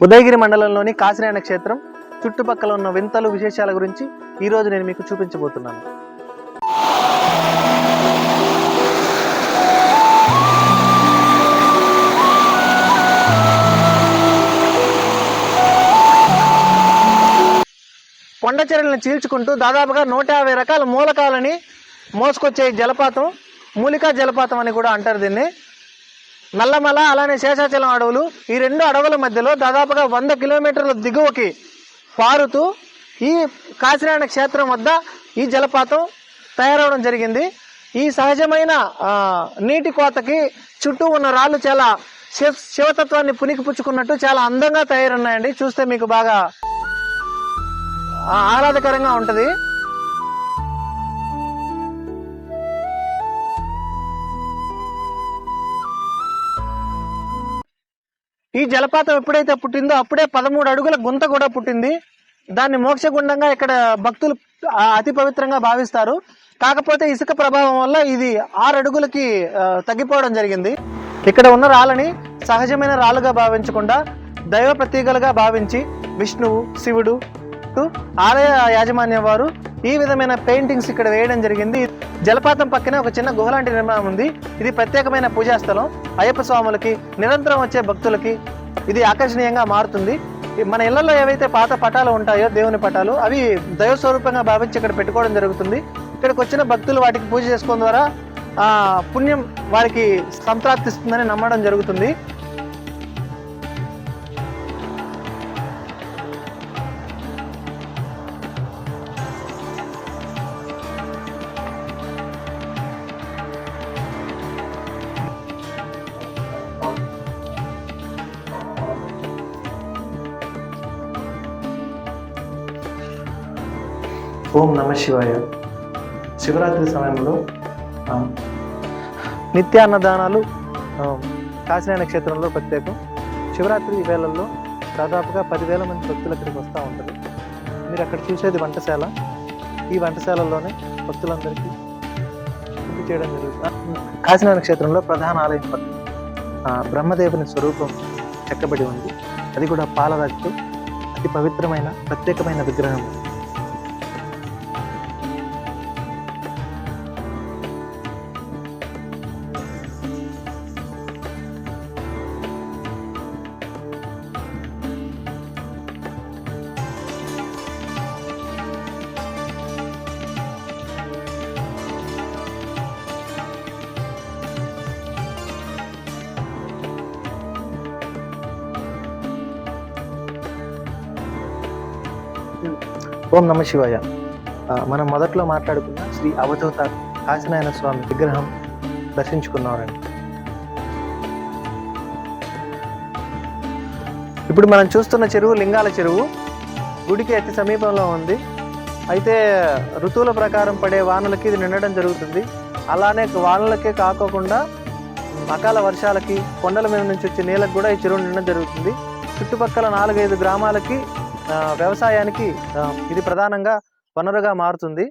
ఉదయగిరి మండలంలోని కాసినాయన క్షేత్రం చుట్టుపక్కల ఉన్న వింతలు విశేషాల గురించి ఈరోజు నేను మీకు చూపించబోతున్నాను. కొండ చర్యలను చీల్చుకుంటూ దాదాపుగా నూట యాభై రకాల మూలకాలని మోసుకొచ్చే జలపాతం మూలికా జలపాతం అని కూడా అంటారు దీన్ని. నల్లమల అలానే శేషాచలం అడవులు ఈ రెండు అడవుల మధ్యలో దాదాపుగా వంద కిలోమీటర్ల దిగువకి పారుతూ ఈ కాశీనారాయణ క్షేత్రం వద్ద ఈ జలపాతం తయారవడం జరిగింది. ఈ సహజమైన నీటి కోతకి చుట్టూ ఉన్న రాళ్ళు చాలా శివ శివతత్వాన్ని పునికిపుచ్చుకున్నట్టు చాలా అందంగా తయారున్నాయండి. చూస్తే మీకు బాగా ఆహ్లాదకరంగా ఉంటది. ఈ జలపాతం ఎప్పుడైతే పుట్టిందో అప్పుడే పదమూడు అడుగుల గుంత కూడా పుట్టింది. దాన్ని మోక్షగుండంగా ఇక్కడ భక్తులు అతి పవిత్రంగా భావిస్తారు. కాకపోతే ఇసుక ప్రభావం వల్ల ఇది ఆరు అడుగులకి తగ్గిపోవడం జరిగింది. ఇక్కడ ఉన్న రాళ్ళని సహజమైన రాళ్ళుగా భావించకుండా దైవ ప్రతీకలుగా భావించి విష్ణువు శివుడు టు ఆలయ యాజమాన్యం వారు ఈ విధమైన పెయింటింగ్స్ ఇక్కడ వేయడం జరిగింది. జలపాతం పక్కనే ఒక చిన్న గుహ లాంటి నిర్మాణం ఉంది. ఇది ప్రత్యేకమైన పూజా స్థలం. అయ్యప్ప స్వాములకి నిరంతరం వచ్చే భక్తులకి ఇది ఆకర్షణీయంగా మారుతుంది. మన ఇళ్ళలో ఏవైతే పాత పటాలు ఉంటాయో దేవుని పటాలు అవి దైవ స్వరూపంగా భావించి ఇక్కడ పెట్టుకోవడం జరుగుతుంది. ఇక్కడికి వచ్చిన భక్తులు వాటికి పూజ చేసుకోవడం ద్వారా పుణ్యం వారికి సంప్రాప్తిస్తుందని నమ్మడం జరుగుతుంది. ఓం నమ శివాయ. శివరాత్రి సమయంలో నిత్యాన్నదానాలు కాశీనాయన క్షేత్రంలో ప్రత్యేకం. శివరాత్రి వేళల్లో దాదాపుగా పదివేల మంది భక్తులు అక్కడికి వస్తూ ఉంటారు మీరు అక్కడ చూసేది వంటశాల. ఈ వంటశాలలోనే భక్తులందరికీ పూర్తి చేయడం జరుగుతుంది. ఆ, క్షేత్రంలో ప్రధాన ఆలయం బ్రహ్మదేవుని స్వరూపం చెక్కబడి ఉంది. అది కూడా పాలరాజుతో అతి పవిత్రమైన ప్రత్యేకమైన విగ్రహం. ఓం నమ శివాయ. మనం మొదట్లో మాట్లాడుకున్న శ్రీ అవధూత కాశీనారాయణ స్వామి విగ్రహం దర్శించుకున్నారండి. ఇప్పుడు మనం చూస్తున్న చెరువు లింగాల చెరువు. గుడికి అతి సమీపంలో ఉంది. అయితే ఋతువుల ప్రకారం పడే వానలకి ఇది నిండడం జరుగుతుంది. అలానే వానలకే కాకోకుండా అకాల వర్షాలకి కొండల మీద నుంచి వచ్చే నీళ్ళకి కూడా ఈ చెరువు నిండడం జరుగుతుంది. చుట్టుపక్కల నాలుగైదు గ్రామాలకి వ్యవసాయానికి ఇది ప్రధానంగా వనరుగా మారుతుంది.